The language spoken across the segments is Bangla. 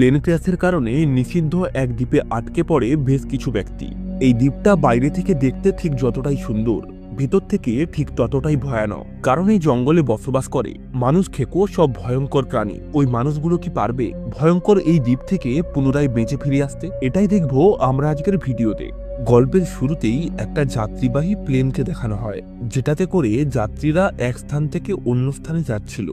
প্লেন ক্র্যাশের কারণে নিষিদ্ধ এক দ্বীপে আটকে পড়ে বেশ কিছু ব্যক্তি। এই দ্বীপটা বাইরে থেকে দেখতে ঠিক যতটাই সুন্দর, ভিতর থেকে ঠিক ততটাই ভয়ানক। কারণ এই জঙ্গলে বসবাস করে মানুষ খেকো সব ভয়ঙ্কর প্রাণী। ওই মানুষগুলো কি পারবে ভয়ঙ্কর এই দ্বীপ থেকে পুনরায় বেঁচে ফিরে আসতে? এটাই দেখব আমরা আজকের ভিডিওতে। গল্পের শুরুতেই একটা যাত্রীবাহী প্লেনকে দেখানো হয়, যেটাতে করে যাত্রীরা এক স্থান থেকে অন্য স্থানে যাচ্ছিল।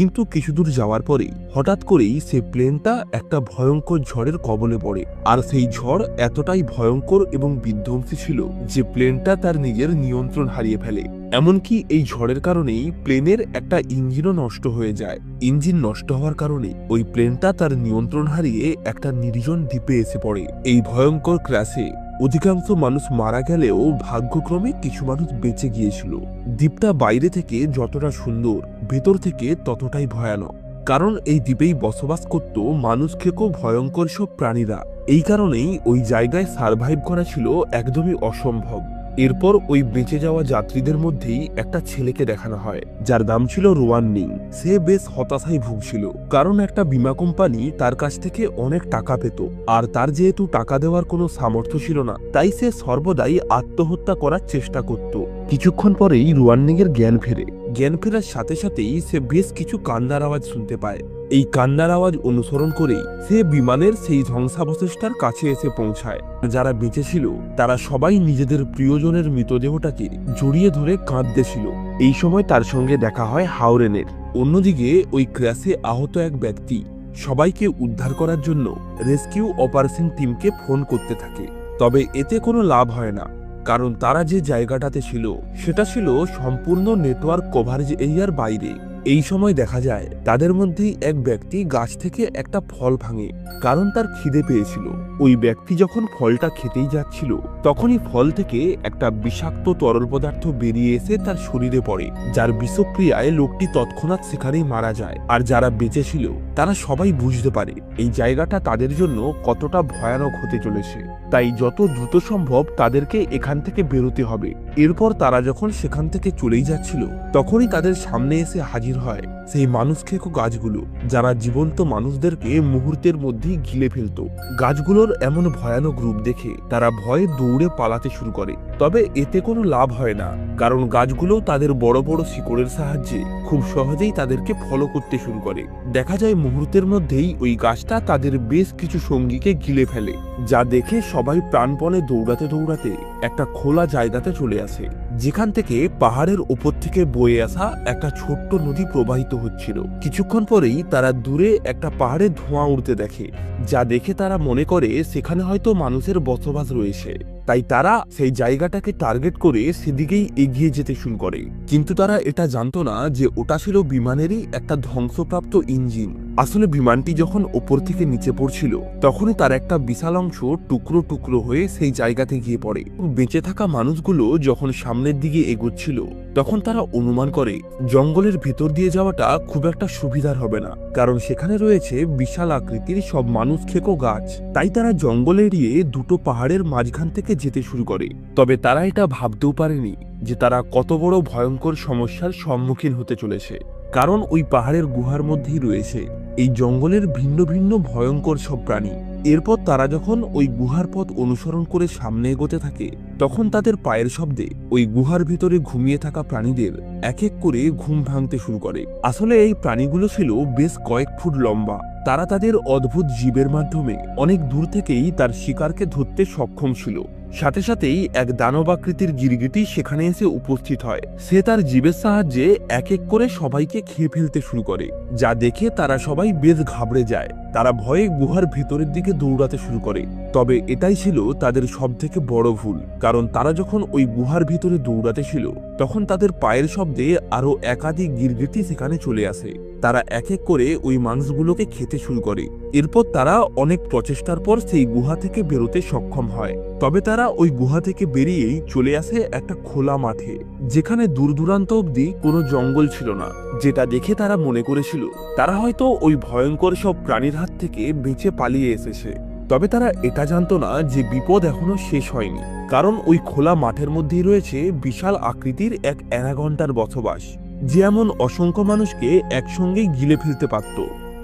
কিন্তু কিছু দূর যাওয়ার পরে হঠাৎ করেই সে প্লেনটা একটা ভয়ঙ্কর ঝড়ের কবলে পড়ে। আর সেই ঝড় এতটাই ভয়ঙ্কর এবং বিধ্বংসী ছিল যে প্লেনটা তার নিজের নিয়ন্ত্রণ হারিয়ে ফেলে। এমনকি এই ঝড়ের কারণেই প্লেনের একটা ইঞ্জিনও নষ্ট হয়ে যায়। ইঞ্জিন নষ্ট হওয়ার কারণে ওই প্লেনটা তার নিয়ন্ত্রণ হারিয়ে একটা নির্জন দ্বীপে এসে পড়ে। এই ভয়ঙ্কর ক্র্যাশে অধিকাংশ মানুষ মারা গেলেও ভাগ্যক্রমে কিছু মানুষ বেঁচে গিয়েছিল। দ্বীপটা বাইরে থেকে যতটা সুন্দর, ভেতর থেকে ততটাই ভয়ানক। কারণ এই দ্বীপেই বসবাস করত মানুষ খেকো ভয়ঙ্কর সব প্রাণীরা। এই কারণেই ওই জায়গায় সারভাইভ করা ছিল একদমই অসম্ভব। এরপর ওই বেঁচে যাওয়া যাত্রীদের মধ্যেই একটা ছেলেকে দেখানো হয়, যার নাম ছিল রোয়ান নিং। সে বেশ হতাশায় ভুগছিল, কারণ একটা বীমা কোম্পানি তার কাছ থেকে অনেক টাকা পেত, আর তার যেহেতু টাকা দেওয়ার কোনো সামর্থ্য ছিল না, তাই সে সর্বদাই আত্মহত্যা করার চেষ্টা করত। কিছুক্ষণ পরেই রুয়ান্নিং এর জ্ঞান ফেরে। জ্ঞান ফেরার সাথে সাথেই সে বেশ কিছু কান্নার আওয়াজ শুনতে পায়। এই কান্নার আওয়াজ অনুসরণ করেই সে বিমানের সেই ধ্বংসাবশেষটার কাছে এসে পৌঁছায়। যারা বেঁচে ছিল, তারা সবাই নিজেদের প্রিয়জনের মৃতদেহটাকে জড়িয়ে ধরে কাঁদতেছিল এই সময় তার সঙ্গে দেখা হয় হাওরেনের। অন্যদিকে ওই ক্র্যাশে আহত এক ব্যক্তি সবাইকে উদ্ধার করার জন্য রেস্কিউ অপারেশন টিমকে ফোন করতে থাকে। তবে এতে কোনো লাভ হয় না, কারণ তারা যে জায়গাটাতে ছিল, সেটা ছিল সম্পূর্ণ নেটওয়ার্ক কভারেজ এরিয়ার বাইরে। এই সময় দেখা যায় তাদের মধ্যেই এক ব্যক্তি গাছ থেকে একটা ফল ভাঙে, কারণ তার খিদে পেয়েছিল। ওই ব্যক্তি যখন ফলটা খেতেই যাচ্ছিল, তখনই ফল থেকে একটা বিষাক্ত তরল পদার্থ বেরিয়ে এসে তার শরীরে পড়ে, যার বিষক্রিয়ায় লোকটি তৎক্ষণাৎ সেখানেই মারা যায়। আর যারা বেঁচে ছিল, তারা সবাই বুঝতে পারে, এই জায়গাটা তাদের জন্য কতটা ভয়ানক হতে চলেছে। তাই যত দ্রুত সম্ভব তাদেরকে এখান থেকে বেরোতে হবে। এরপর তারা যখন সেখান থেকে চলেই যাচ্ছিল, তখনই তাদের সামনে এসে হাজির হয়। সেই মানুষ খেকো গাছগুলো, যারা জীবন্ত মানুষদেরকে মুহূর্তের মধ্যেই গিলে ফেলত। গাছগুলোর এমন ভয়ানক রূপ দেখে তারা ভয়ে দৌড়ে পালাতে শুরু করে। তবে এতে কোনো লাভ হয় না, কারণ গাছগুলো তাদের বড় বড় শিকড়ের সাহায্যে খুব সহজেই তাদেরকে ফলো করতে শুরু করে। দেখা যায় মুহূর্তের মধ্যেই ওই গাছটা তাদের বেশ কিছু সঙ্গীকে গিলে ফেলে, যা দেখে সবাই প্রাণপণে দৌড়াতে দৌড়াতে একটা খোলা জায়গাতে চলে আসে। যেখান থেকে পাহাড়ের ওপর থেকে বয়ে আসা একটা ছোট্ট নদী প্রবাহিত হচ্ছিল। কিছুক্ষণ পরেই তারা দূরে একটা পাহাড়ে ধোঁয়া উড়তে দেখে, যা দেখে তারা মনে করে সেখানে হয়তো মানুষের বসবাস রয়েছে। তাই তারা সেই জায়গাটাকে টার্গেট করে সেদিকেই এগিয়ে যেতে শুরু করে। কিন্তু তারা এটা জানতো না যে ওটা ছিল বিমানেরই একটা ধ্বংসপ্রাপ্ত ইঞ্জিন। আসলে বিমানটি যখন ওপর থেকে নিচে পড়ছিল, তখনই তার একটা বিশাল অংশ টুকরো টুকরো হয়ে সেই জায়গাতে গিয়ে পড়ে। বেঁচে থাকা মানুষগুলো যখন সামনের দিকে এগোচ্ছিল, তখন তারা অনুমান করে, জঙ্গলের ভিতর দিয়ে যাওয়াটা খুব একটা সুবিধার হবে না, কারণ সেখানে রয়েছে বিশাল আকৃতির সব মানুষ খেকো গাছ। তাই তারা জঙ্গল এড়িয়ে দুটো পাহাড়ের মাঝখান থেকে যেতে শুরু করে। তবে তারা এটা ভাবতেও পারেনি যে তারা কত বড় ভয়ঙ্কর সমস্যার সম্মুখীন হতে চলেছে। কারণ ওই পাহাড়ের গুহার মধ্যেই রয়েছে। এই জঙ্গলের ভিন্ন ভিন্ন ভয়ঙ্কর সব প্রাণী। এরপর তারা যখন ওই গুহার পথ অনুসরণ করে সামনে এগোতে থাকে, তখন তাদের পায়ের শব্দে ওই গুহার ভিতরে ঘুমিয়ে থাকা প্রাণীদের এক এক করে ঘুম ভাঙতে শুরু করে। আসলে এই প্রাণীগুলো ছিল বেশ কয়েক ফুট লম্বা। তারা তাদের অদ্ভুত জীবের মাধ্যমে অনেক দূর থেকেই তার শিকারকে ধরতে সক্ষম ছিল। সাথে সাথেই এক দানবাকৃতির গিরগিটি সেখানে এসে উপস্থিত হয়। সে তার জীবের সাহায্যে এক এক করে সবাইকে খেয়ে ফেলতে শুরু করে। যা দেখে তারা সবাই বেশ ঘাবড়ে যায়। তারা ভয়ে গুহার ভেতরের দিকে দৌড়াতে শুরু করে। তবে এটাই ছিল তাদের সব থেকে বড় ভুল। কারণ তারা যখন ওই গুহার ভিতরে দৌড়াতে ছিল, তখন তাদের পায়ের শব্দে আরও একাধিক গিরগিটি সেখানে চলে আসে। তারা এক এক করে ওই মানুষগুলোকে খেতে শুরু করে। এরপর তারা অনেক প্রচেষ্টার পর সেই গুহা থেকে বেরোতে সক্ষম হয়। তবে তারা ওই গুহা থেকে বেরিয়েই চলে আসে একটা খোলা মাঠে, যেখানে দূর দূরান্ত অব্দি কোনো জঙ্গল ছিল না। যেটা দেখে তারা মনে করেছিল, তারা হয়তো ওই ভয়ঙ্কর সব প্রাণীর হাত থেকে বেঁচে পালিয়ে এসেছে। তবে তারা এটা জানতো না যে বিপদ এখনও শেষ হয়নি, কারণ ওই খোলা মাঠের মধ্যেই রয়েছে বিশাল আকৃতির এক অ্যানাগন্টার বসবাস, যে এমন অসংখ্য মানুষকে একসঙ্গেই গিলে ফেলতে পারত।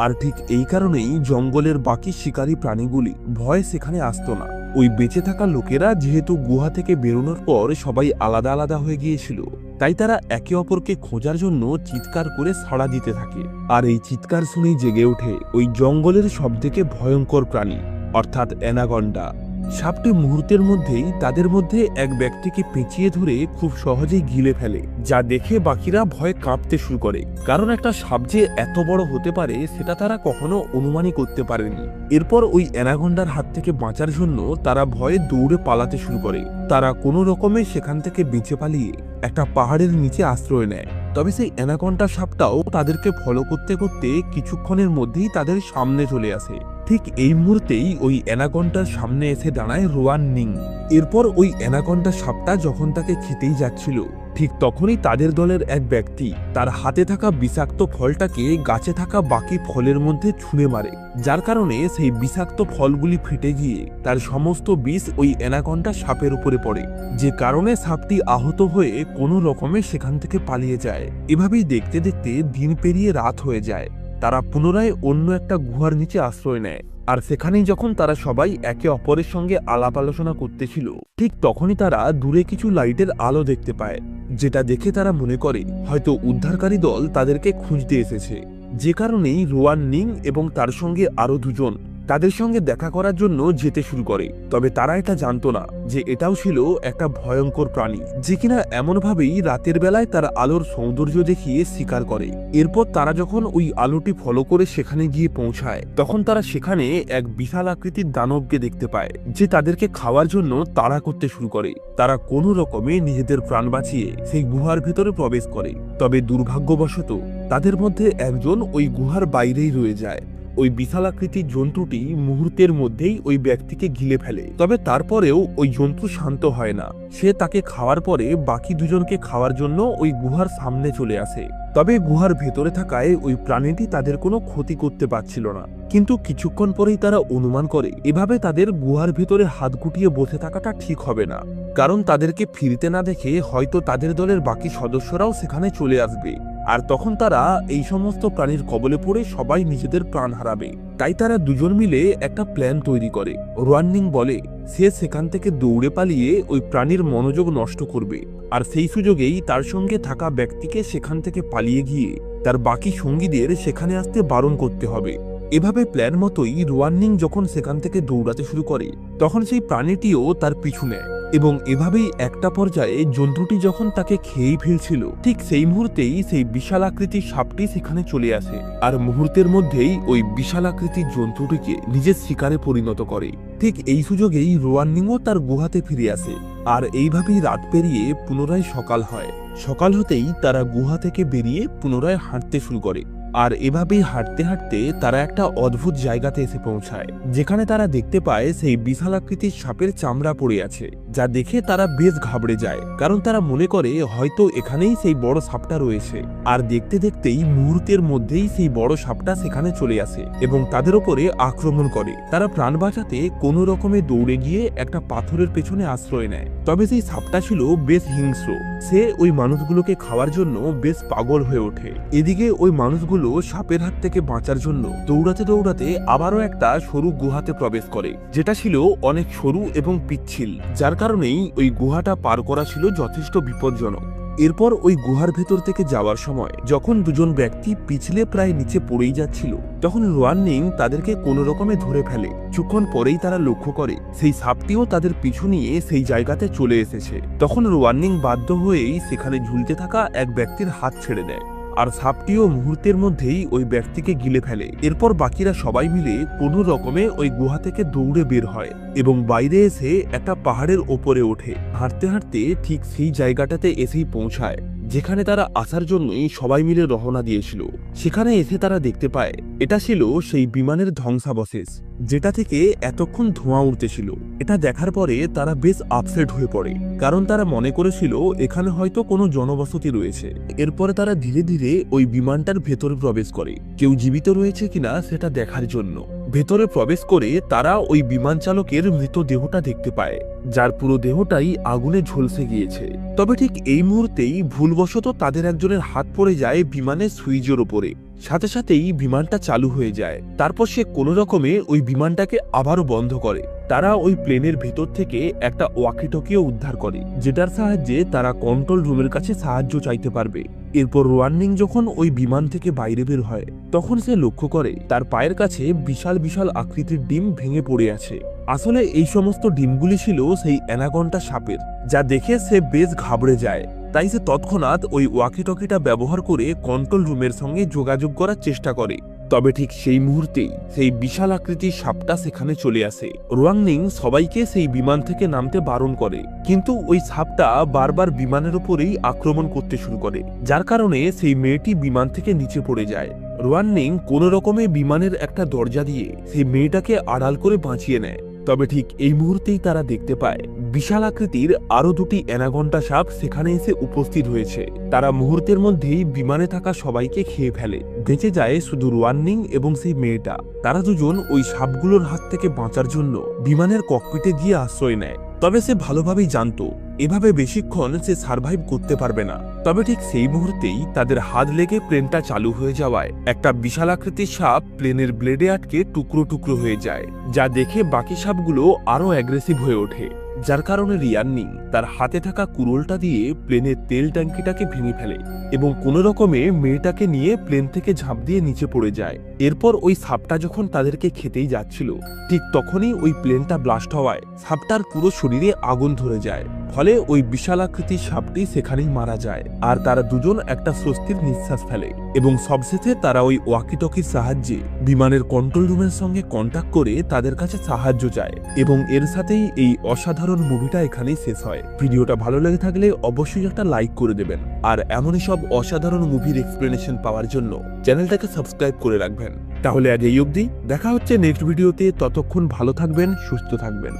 আর ঠিক এই কারণেই জঙ্গলের বাকি শিকারী প্রাণীগুলি ভয় সেখানে আসতো না। ওই বেঁচে থাকা লোকেরা যেহেতু গুহা থেকে বেরোনোর পর সবাই আলাদা আলাদা হয়ে গিয়েছিল, তাই তারা একে অপরকে খোঁজার জন্য চিৎকার করে সাড়া দিতে থাকে। আর এই চিৎকার শুনেই জেগে ওঠে ওই জঙ্গলের সবথেকে ভয়ঙ্কর প্রাণী, অর্থাৎ অ্যানাগন্ডা সাপটি মুহূর্তের মধ্যেই তাদের মধ্যে এক ব্যক্তিকে পেঁচিয়ে ধরে খুব সহজেই গিলে ফেলে, যা দেখে বাকিরা ভয়ে কাঁপতে শুরু করে। কারণ একটা সাপ যে এত বড় হতে পারে, সেটা তারা কখনো অনুমানই করতে পারেনি। এরপর ওই অ্যানাগন্ডার হাত থেকে বাঁচার জন্য তারা ভয়ে দৌড়ে পালাতে শুরু করে। তারা কোনো রকমে সেখান থেকে বেঁচে পালিয়ে একটা পাহাড়ের নিচে আশ্রয় নেয়। তবে সেই অ্যানাকন্ডা সাপটাও তাদেরকে ফলো করতে করতে কিছুক্ষণের মধ্যেই তাদের সামনে চলে আসে। ঠিক এই মুহূর্তেই ওই অ্যানাকন্ডার সামনে এসে দাঁড়ায় রোয়ান নিং। এরপর ওই অ্যানাকন্ডা সাপটা যখন তাকে খেতেই যাচ্ছিল ঠিক তখনই তাদের দলের এক ব্যক্তি তার হাতে থাকা বিষাক্ত ফলটাকে গাছে থাকা বাকি ফলের মধ্যে ছুঁড়ে মারে। যার কারণে সেই বিষাক্ত ফলগুলি ফেটে গিয়ে তার সমস্ত বিষ ওই অ্যানাকন্ডা সাপের উপরে পড়ে। যে কারণে সাপটি আহত হয়ে কোনো রকমে সেখান থেকে পালিয়ে যায়। এভাবেই দেখতে দেখতে দিন পেরিয়ে রাত হয়ে যায়। তারা পুনরায় অন্য একটা গুহার নিচে আশ্রয় নেয়। আর সেখানেই যখন তারা সবাই একে অপরের সঙ্গে আলাপ আলোচনা করতেছিল, ঠিক তখনই তারা দূরে কিছু লাইটের আলো দেখতে পায়, যেটা দেখে তারা মনে করে হয়তো উদ্ধারকারী দল তাদেরকে খুঁজতে এসেছে। যে কারণেই রোয়ান নিং এবং তার সঙ্গে আরও দুজন তাদের সঙ্গে দেখা করার জন্য যেতে শুরু করে, তবে তারা এটা জানতো না যে এটাও ছিল একটা ভয়ঙ্কর প্রাণী, যে কিনা এমনভাবেই রাতের বেলায় তার আলোর সৌন্দর্য দেখিয়ে শিকার করে। এরপর তারা যখন ওই আলোটি ফলো করে সেখানে গিয়ে পৌঁছায়, তখন তারা সেখানে এক বিশাল আকৃতির দানবকে দেখতে পায়, যে তাদেরকে খাওয়ার জন্য তাড়া করতে শুরু করে। তারা কোনো রকমে নিজেদের প্রাণ বাঁচিয়ে সেই গুহার ভেতরে প্রবেশ করে, তবে দুর্ভাগ্যবশত তাদের মধ্যে একজন ওই গুহার বাইরেই রয়ে যায়। ওই বিশালাকৃতির জন্তুটি মুহূর্তের মধ্যেই ওই ব্যক্তিকে গিলে ফেলে। তবে তারপরেও ওই জন্তু শান্ত হয় না। সে তাকে খাওয়ার পরে বাকি দুজনকে খাওয়ার জন্য ওই গুহার সামনে চলে আসে। তবে গুহার ভেতরে থাকায় ওই প্রাণীটি তাদের কোনো ক্ষতি করতে পারছিল না। কিন্তু কিছুক্ষণ পরেই তারা অনুমান করে, এভাবে তাদের গুহার ভেতরে হাত গুটিয়ে বসে থাকাটা ঠিক হবে না। কারণ তাদেরকে ফিরতে না দেখে হয়তো তাদের দলের বাকি সদস্যরাও সেখানে চলে আসবে। আর তখন তারা এই সমস্ত প্রাণীর কবলে পড়ে সবাই নিজেদের প্রাণ হারাবে। তাই তারা দুজন মিলে একটা প্ল্যান তৈরি করে। রোয়ান্নিং বলে, সে সেখান থেকে দৌড়ে পালিয়ে ওই প্রাণীর মনোযোগ নষ্ট করবে। আর সেই সুযোগেই তার সঙ্গে থাকা ব্যক্তিকে সেখান থেকে পালিয়ে গিয়ে তার বাকি সঙ্গীদের সেখানে আসতে বারণ করতে হবে। এভাবে প্ল্যান মতোই রোয়ান্নিং যখন সেখান থেকে দৌড়াতে শুরু করে, তখন সেই প্রাণীটিও তার পিছু নেয়। এবং এভাবেই একটা পর্যায়ে জন্তুটি যখন তাকে খেয়েই ফেলছিল, ঠিক সেই মুহূর্তেই সেই বিশাল আকৃতির সাপটি সেখানে চলে আসে। আর মুহূর্তের মধ্যেই ওই বিশাল আকৃতির জন্তুটিকে নিজের শিকারে পরিণত করে। ঠিক এই সুযোগেই রোয়ান্নিংও তার গুহাতে ফিরে আসে। আর এইভাবেই রাত পেরিয়ে পুনরায় সকাল হয়। সকাল হতেই তারা গুহা থেকে বেরিয়ে পুনরায় হাঁটতে শুরু করে। আর এভাবেই হাঁটতে হাঁটতে তারা একটা অদ্ভুত জায়গাতে এসে পৌঁছায়, যেখানে তারা দেখতে পায় সেই বিশাল আকৃতির সাপের চামড়া পড়ে আছে, যা দেখে তারা বেশ ঘাবড়ে যায়, কারণ তারা মনে করে হয়তো এখানেই সেই বড় সাপটা রয়েছে, আর দেখতে দেখতেই মুহূর্তের মধ্যেই সেই বড় সাপটা সেখানে চলে আসে এবং তাদের ওপরে আক্রমণ করে। তারা প্রাণ বাঁচাতে কোনো রকমে দৌড়ে গিয়ে একটা পাথরের পেছনে আশ্রয় নেয়, তবে সেই সাপটা ছিল বেশ হিংস্র। সে ওই মানুষগুলোকে খাওয়ার জন্য বেশ পাগল হয়ে ওঠে। এদিকে ওই মানুষগুলো সাপের হাত থেকে বাঁচার জন্য দৌড়াতে দৌড়াতে আবারও একটা সরু গুহাতে প্রবেশ করে, যেটা ছিল অনেক সরু এবং পিচ্ছিল, যার কারণেই ওই গুহাটা পার করা ছিল যথেষ্ট বিপজ্জনক। এরপর ওই গুহার ভেতর থেকে যাওয়ার সময়, যখন দুজন ব্যক্তি পিছলে প্রায় নিচে পড়েই যাচ্ছিল, তখন রোয়ান্নিং তাদেরকে কোনো রকমে ধরে ফেলে। কিছুক্ষণ পরেই তারা লক্ষ্য করে, সেই সাপটিও তাদের পিছু নিয়ে সেই জায়গাতে চলে এসেছে। তখন রোয়ান্নিং বাধ্য হয়েই সেখানে ঝুলতে থাকা এক ব্যক্তির হাত ছেড়ে দেয়। আর সাপটিও মুহূর্তের মধ্যেই ওই ব্যক্তিকে গিলে ফেলে। এরপর বাকিরা সবাই মিলে কোনো রকমে ওই গুহা থেকে দৌড়ে বের হয় এবং বাইরে এসে একটা পাহাড়ের ওপরে ওঠে। হাঁটতে হাঁটতে ঠিক সেই জায়গাটাতে এসেই পৌঁছায়। যেখানে তারা আসার জন্যই সবাই মিলে রওনা দিয়েছিল, সেখানে এসে তারা দেখতে পায়, এটা ছিল সেই বিমানের ধ্বংসাবশেষ, যেটা থেকে এতক্ষণ ধোঁয়া উঠতেছিল। এটা দেখার পরে তারা বেশ আপসেট হয়ে পড়ে, কারণ তারা মনে করেছিল এখানে হয়তো কোনো জনবসতি রয়েছে। এরপরে তারা ধীরে ধীরে ওই বিমানটার ভেতরে প্রবেশ করে, কেউ জীবিত রয়েছে কিনা সেটা দেখার জন্য। ভেতরে প্রবেশ করে তারা ওই বিমান চালকের মৃতদেহটা দেখতে পায়, যার পুরো দেহটাই আগুনে ঝলসে গিয়েছে। তবে ঠিক এই মুহূর্তেই ভুলবশত তাদের একজনের হাত পড়ে যায় বিমানের সুইচের ওপরে। সাথে সাথেই বিমানটা চালু হয়ে যায়। তারপর সে কোনো রকমে ওই বিমানটাকে আবারও বন্ধ করে। তারা ওই প্লেনের ভেতর থেকে একটা ওয়াকিটকিও উদ্ধার করে, যেটার সাহায্যে তারা কন্ট্রোল রুমের কাছে সাহায্য চাইতে পারবে। এরপর রোয়ার্নিং যখন ওই বিমান থেকে বাইরে বের হয়, তখন সে লক্ষ্য করে তার পায়ের কাছে বিশাল বিশাল আকৃতির ডিম ভেঙে পড়ে আছে। আসলে এই সমস্ত ডিমগুলি ছিল সেই অ্যানাগনটা সাপের, যা দেখে সে বেশ ঘাবড়ে যায়। তাই সে তৎক্ষণাৎ ওই ওয়াকিটকিটা ব্যবহার করে কন্ট্রোল রুমের সঙ্গে যোগাযোগ করার চেষ্টা করে। তবে ঠিক সেই মুহূর্তেই সেই বিশাল আকৃতির সাপটা সেখানে চলে আসে। রোয়াংনিং সবাইকে সেই বিমান থেকে নামতে বারণ করে। কিন্তু ওই সাপটা বারবার বিমানের উপরেই আক্রমণ করতে শুরু করে, যার কারণে সেই মেয়েটি বিমান থেকে নিচে পড়ে যায়। রোয়াননিং কোনো রকমে বিমানের একটা দরজা দিয়ে সেই মেয়েটাকে আড়াল করে বাঁচিয়ে নেয়। তবে ঠিক এই মুহূর্তেই তারা দেখতে পায়, বিশাল আকৃতির আরও দুটি অ্যানাগন্টা সাপ সেখানে এসে উপস্থিত হয়েছে। তারা মুহূর্তের মধ্যেই বিমানে থাকা সবাইকে খেয়ে ফেলে। বেঁচে যায় শুধু রোয়ান্নিং এবং সেই মেয়েটা। তারা দুজন ওই সাপগুলোর হাত থেকে বাঁচার জন্য বিমানের ককপিটে গিয়ে আশ্রয় নেয়। তবে সে ভালোভাবেই জানতো, এভাবে বেশিক্ষণ সে সার্ভাইভ করতে পারবে না। তবে ঠিক সেই মুহূর্তেই তাদের হাত লেগে প্লেনটা চালু হয়ে যাওয়ায় একটা বিশাল আকৃতির সাপ প্লেনের ব্লেডে আটকে টুকরো টুকরো হয়ে যায়, যা দেখে বাকি সাপগুলো আরও অ্যাগ্রেসিভ হয়ে ওঠে। যার কারণে রিয়ান্নি তার হাতে থাকা কুরলটা দিয়ে প্লেনের তেল ট্যাঙ্কিটাকে ভেঙে ফেলে এবং কোনো রকমে মেয়েটাকে নিয়ে প্লেন থেকে ঝাঁপ দিয়ে নিচে পড়ে যায়। এরপর ওই সাপটা যখন তাদেরকে খেতেই যাচ্ছিল, ঠিক তখনই ওই প্লেনটা ব্লাস্ট হওয়ায় সাপটার পুরো শরীরে আগুন ধরে যায়। ফলে ওই বিশাল আকৃতির সাপটি সেখানেই মারা যায় আর তারা দুজন একটা স্বস্তির নিঃশ্বাস ফেলে এবং সবশেষে তারা ওই ওয়াকিটকির সাহায্যে বিমানের কন্ট্রোল রুমের সঙ্গে কন্ট্যাক্ট করে তাদের কাছে সাহায্য চায় এবং এর সাথেই এই অসাধারণ মুভিটা এখানেই শেষ হয়। ভিডিওটা ভালো লেগে থাকলে অবশ্যই একটা লাইক করে দেবেন। আর এমনই সব অসাধারণ মুভির এক্সপ্লেনেশন পাওয়ার জন্য চ্যানেলটাকে সাবস্ক্রাইব করে রাখবেন। তাহলে আজ এই অবধি। দেখা হচ্ছে নেক্সট ভিডিওতে। ততক্ষণ ভালো থাকবেন সুস্থ থাকবেন।